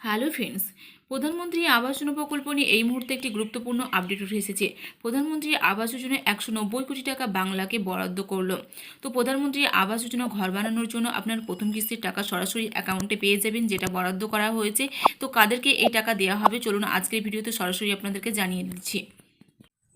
Hello friends, প্রধানমন্ত্রী আবাস যোজনা প্রকল্প নিয়ে এই মুহূর্তে একটি গুরুত্বপূর্ণ আপডেট উঠে এসেছে। প্রধানমন্ত্রী আবাস যোজনা একশো নব্বই কোটি টাকা বাংলাকে বরাদ্দ করল। তো প্রধানমন্ত্রী আবাস যোজনা ঘর বানানোর জন্য আপনার প্রথম কিস্তির টাকা সরাসরি অ্যাকাউন্টে পেয়ে যাবেন, যেটা বরাদ্দ করা হয়েছে। তো কাদেরকে এই টাকা দেওয়া হবে? চলুন আজকের ভিডিওতে সরাসরি আপনাদেরকে জানিয়ে দিচ্ছি।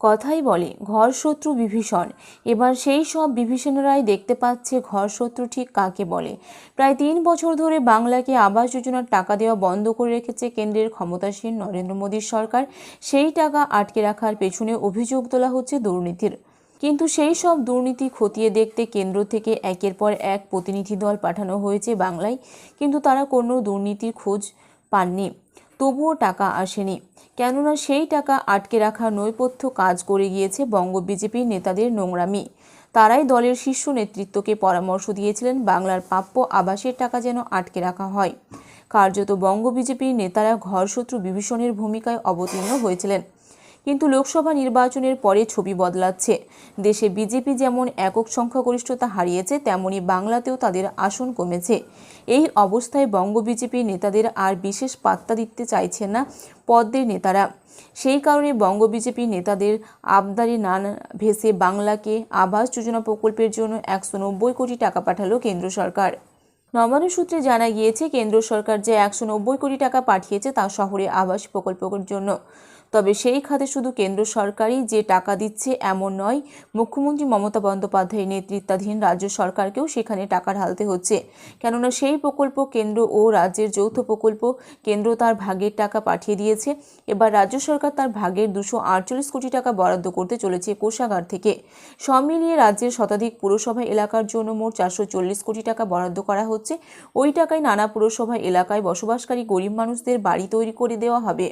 কথাই বলে, ঘর শত্রু বিভীষণ। এবার সেই সব বিভীষণরাই দেখতে পাচ্ছে ঘর শত্রু ঠিক কাকে বলে। প্রায় তিন বছর ধরে বাংলাকে আবাস যোজনার টাকা দেওয়া বন্ধ করে রেখেছে কেন্দ্রের ক্ষমতাসীন নরেন্দ্র মোদীর সরকার। সেই টাকা আটকে রাখার পেছনে অভিযোগ তোলা হচ্ছে দুর্নীতির। কিন্তু সেই সব দুর্নীতি খতিয়ে দেখতে কেন্দ্র থেকে একের পর এক প্রতিনিধি দল পাঠানো হয়েছে বাংলায়। কিন্তু তারা কোনো দুর্নীতির খোঁজ পাননি। তবুও টাকা আসেনি। কেননা সেই টাকা আটকে রাখা নৈপথ্য কাজ করে গিয়েছে বঙ্গ বিজেপির নেতাদের নোংরামি। তারাই দলের শীর্ষ নেতৃত্বকে পরামর্শ দিয়েছিলেন বাংলার প্রাপ্য আবাসের টাকা যেন আটকে রাখা হয়। কার্যত বঙ্গ বিজেপির নেতারা ঘরশত্রু বিভীষণের ভূমিকায় অবতীর্ণ হয়েছিলেন। কিন্তু লোকসভা নির্বাচনের পরে ছবি বদলাচ্ছে। দেশে বিজেপি যেমন একক সংখ্যাগরিষ্ঠতা হারিয়েছে, তেমনি বাংলাতেও তাদের আসন কমেছে। এই অবস্থায় বঙ্গ বিজেপির নেতাদের আর বিশেষ পাত্তা দিতে চাইছেন না পদ্মের নেতারা। সেই কারণে বঙ্গ বিজেপি নেতাদের আবদারি না ভেসে বাংলাকে আবাস যোজনা প্রকল্পের জন্য একশো নব্বই কোটি টাকা পাঠালো কেন্দ্র সরকার। নবান্ন সূত্রে জানা গিয়েছে, কেন্দ্র সরকার যে একশো নব্বই কোটি টাকা পাঠিয়েছে তা শহরে আবাস প্রকল্পের জন্য। তবে সেই খাতে শুধু কেন্দ্র সরকারই যে টাকা দিচ্ছে এমন নয়, মুখ্যমন্ত্রী মমতা বন্দ্যোপাধ্যায়ের নেতৃত্বাধীন রাজ্য সরকারকেও সেখানে টাকা ঢালতে হচ্ছে। কেননা সেই প্রকল্প কেন্দ্র ও রাজ্যের যৌথ প্রকল্প, কেন্দ্র তার ভাগের টাকা পাঠিয়ে দিয়েছে। এবার রাজ্য সরকার তার ভাগের দুশো আটচল্লিশ কোটি টাকা বরাদ্দ করতে চলেছে কোষাগার থেকে। সব মিলিয়ে রাজ্যের শতাধিক পুরসভা এলাকার জন্য মোট চারশো চল্লিশ কোটি টাকা বরাদ্দ করা হচ্ছে। ওই টাকায় নানা পুরসভা এলাকায় বসবাসকারী গরিব মানুষদের বাড়ি তৈরি করে দেওয়া হবে।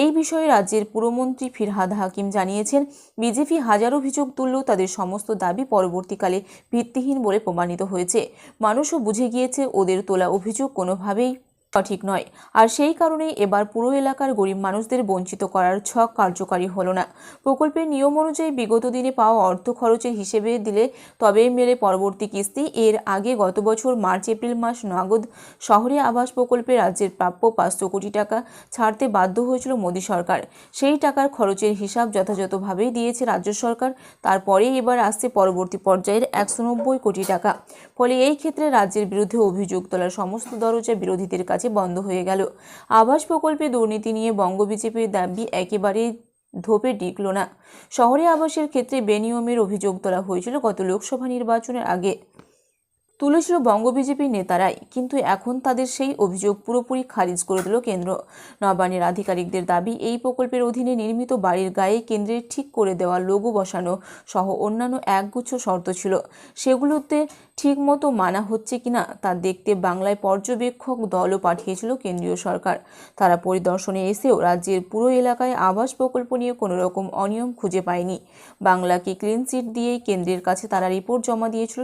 এই বিষয়ে রাজ্যের পুরমন্ত্রী ফিরহাদ হাকিম জানিয়েছেন, বিজেপি হাজার অভিযোগ তুললেও তাদের সমস্ত দাবি পরবর্তীকালে ভিত্তিহীন বলে প্রমাণিত হয়েছে। মানুষও বুঝে গিয়েছে, ওদের তোলা অভিযোগ কোনোভাবেই সঠিক নয়। আর সেই কারণেই এবার পুরো এলাকার গরিব মানুষদের বঞ্চিত করার ছক কার্যকারী হলো না। প্রকল্পের নিয়ম অনুযায়ী বিগত দিনে পাওয়া অর্থ খরচের হিসেবে দিলে তবেই মেলে পরবর্তী কিস্তি। এর আগে গত বছর মার্চ, এপ্রিল মাস নগদ শহরে আবাস প্রকল্পে রাজ্যের প্রাপ্য পাঁচশো কোটি টাকা ছাড়তে বাধ্য হয়েছিল মোদী সরকার। সেই টাকার খরচের হিসাব যথাযথভাবেই দিয়েছে রাজ্য সরকার। তারপরে এবার আসছে পরবর্তী পর্যায়ের একশো নব্বই কোটি টাকা। ফলে এই ক্ষেত্রে রাজ্যের বিরুদ্ধে অভিযোগ তোলার সমস্ত দরজা বিরোধীদের কাছে বন্ধ হয়ে গেল। আবাস প্রকল্পে দুর্নীতি নিয়ে বঙ্গ বিজেপির দাবি একেবারেই ধোপে ডিকল না। শহরে আবাসের ক্ষেত্রে বেনিয়মের অভিযোগ তোলা হয়েছিল গত লোকসভা নির্বাচনের আগে। তুলেছিল বঙ্গ বিজেপি নেতারাই। কিন্তু এখন তাদের সেই অভিযোগ পুরোপুরি খারিজ করে দিল কেন্দ্র। নবান্নের আধিকারিকদের দাবি, এই প্রকল্পের অধীনে নির্মিত বাড়ির গায়ে কেন্দ্রের ঠিক করে দেওয়া লোগো বসানো সহ অন্যান্য একগুচ্ছ শর্ত ছিল। সেগুলোতে ঠিকমতো মানা হচ্ছে কিনা তা দেখতে বাংলায় পর্যবেক্ষক দলও পাঠিয়েছিল কেন্দ্রীয় সরকার। তারা পরিদর্শনে এসেও রাজ্যের পুরো এলাকায় আবাস প্রকল্প নিয়ে কোনো রকম অনিয়ম খুঁজে পায়নি। বাংলাকে ক্লিন চিট দিয়েই কেন্দ্রের কাছে তারা রিপোর্ট জমা দিয়েছিল